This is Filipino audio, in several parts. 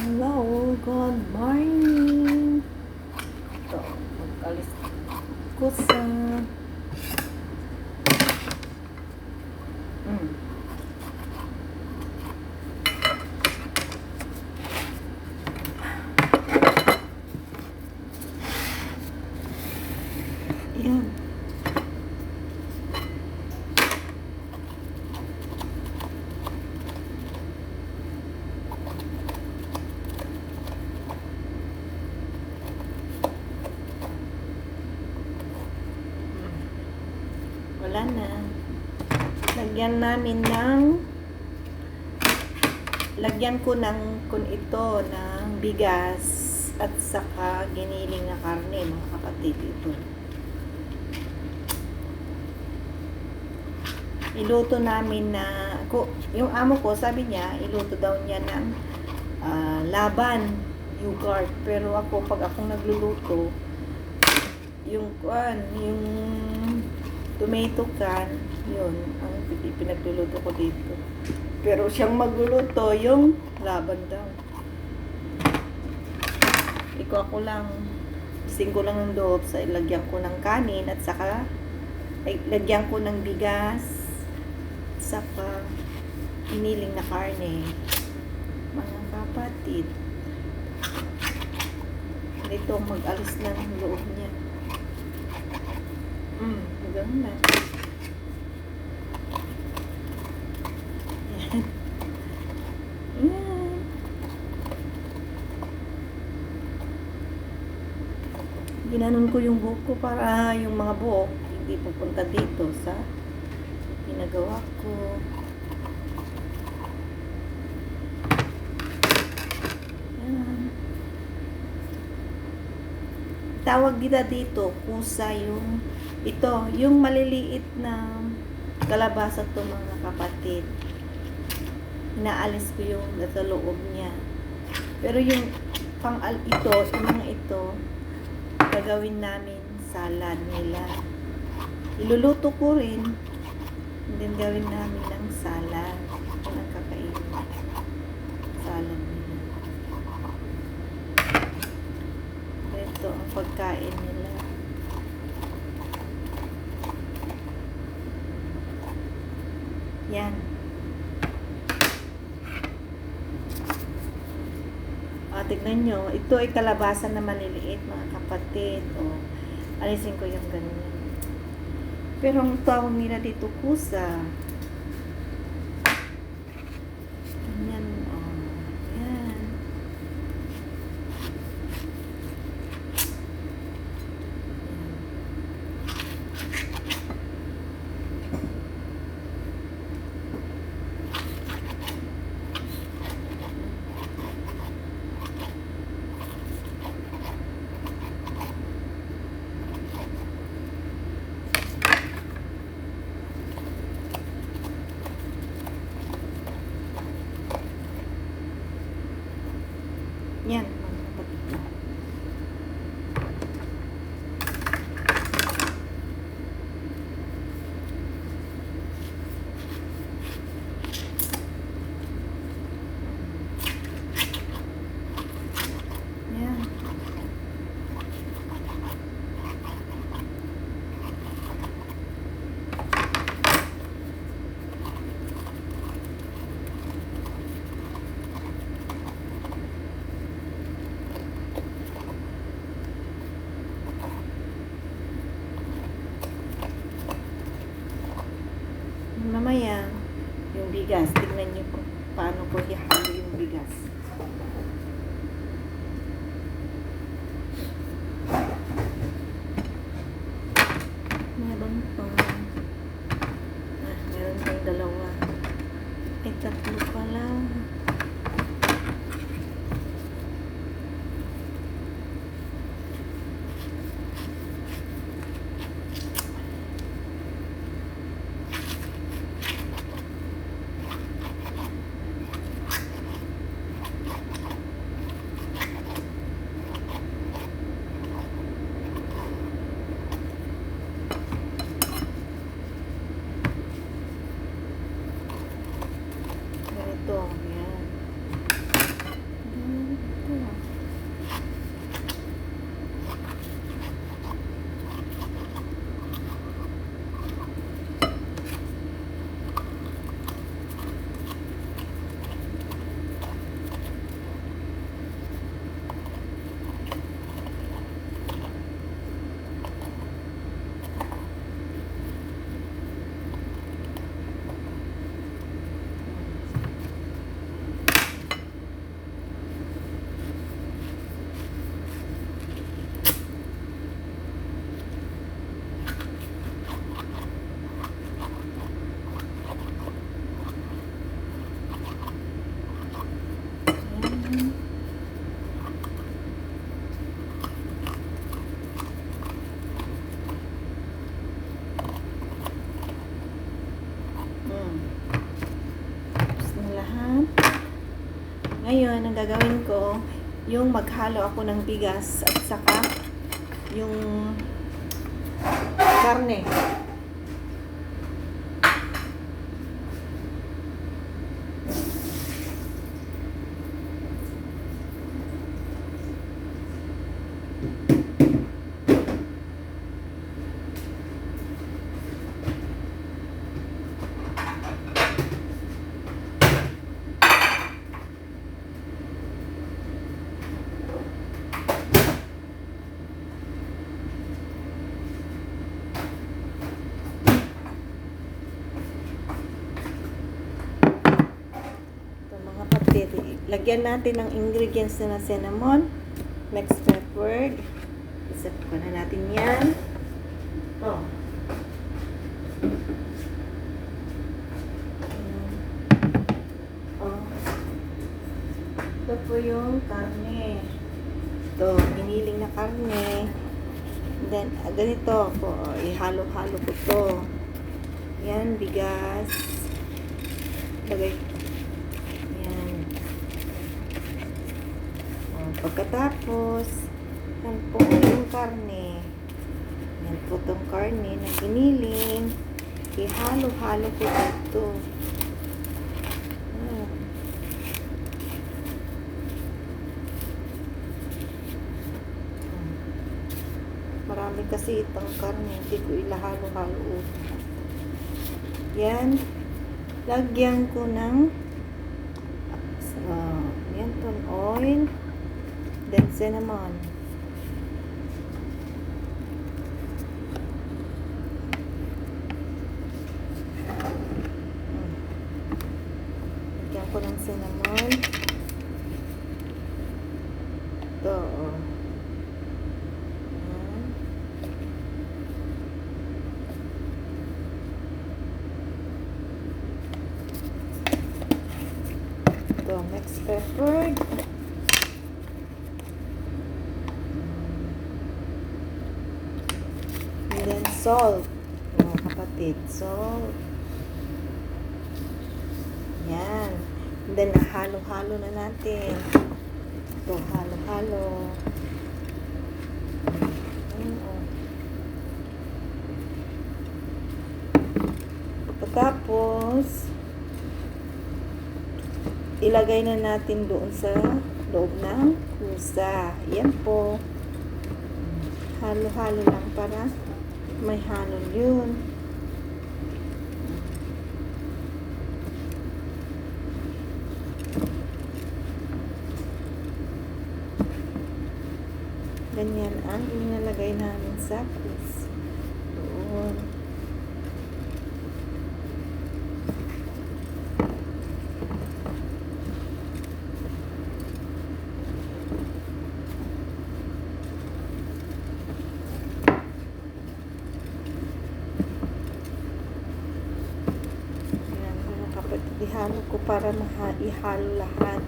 Hello, good morning. Ito, mag-alis ko sa... Mm. Yan. Wala na. Lagyan namin ng lagyan ko ng kun ito ng bigas at saka giniling na karne mga kapatid ito. Iluto namin na ko, yung amo ko sabi niya iluto daw niya ng ah, laban yogurt pero ako pag akong nagluluto yung kuan yung tomato can yun ang pi- pinagluluto ko dito. Pero siyang magluluto yung laban daw. Iko ako lang sing ko lang ng loob sa ilagyan ko ng kanin at saka ay, lagyan ko ng bigas saka iniling na karne. Mga kapatid ito mag-alis ng loob niya Mm, hanggang na. Yan. Yan. Ginanon ko yung buhok ko para yung mga buhok hindi pupunta dito sa pinagawa ko. Tawag kita dito, kusa yung ito, yung maliliit na kalabasa to mga kapatid. Inaalis ko yung sa loob niya. Pero yung pang ito, yung mga ito, gagawin namin salad nila. Iluluto ko rin. And then gawin namin ng salad. Ito ang. Salad nila. Ito ang pagkain nila. Yan. O, tignan nyo. Ito ay kalabasan na maliliit, mga kapatid. O, alisin ko yung ganyan. Pero ang tawag nila dito, kusa. Yan, o. Yan. Yan, mga kapatid. Yan. Mamaya, yung bigas, tignan niyo kung paano ko ihalo yung bigas. Ngayon, ang gagawin ko, yung maghalo ako ng bigas at saka yung karne. Ito mga kapatid, lagyan natin ng ingredients na na cinnamon, next pepper, isip ko na natin yan. Ayan. Oh. Ito po yung karne. Ito, hiniling na karne. Then, ah, ganito po, ihalo-halo ko to. Yan, bigas. Lagay. Yan. O, pagkatapos, yan po yung karne. Yan po tong karne na giniling. Ihalo-halo dito. Yan. Marami kasi itong karne. Hindi ko ilahalo-halo. Yan. Lagyan ko ng uh, yan ton oil. Cinnamon. Lagyan ko ng cinnamon. Ito. oh. Ito, mixed pepper. And then salt. Mga kapatid, salt. Yan. And then, halo-halo na natin. Ito, halo-halo. Oh. Pagkatapos, ilagay na natin doon sa loob ng kusa. Yan po. Halo-halo lang para may halon yun. Ganyan ang inalagay namin sa kus. Doon. Ayan, mga kapatid, ihalo ko para ihalo lahat.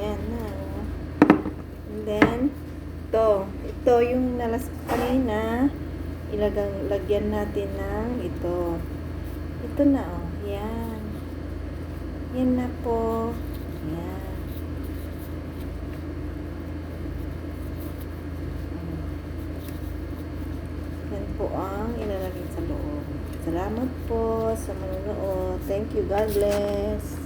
Ayan na. oh. And then, ito. Ito yung nalas kanina. Ilagang, lagyan natin ng ito. Ito na, oh. Yan. Yan na po. Yan. Yan po ang ilalagay sa loob. Salamat po sa manonood. Thank you. God bless.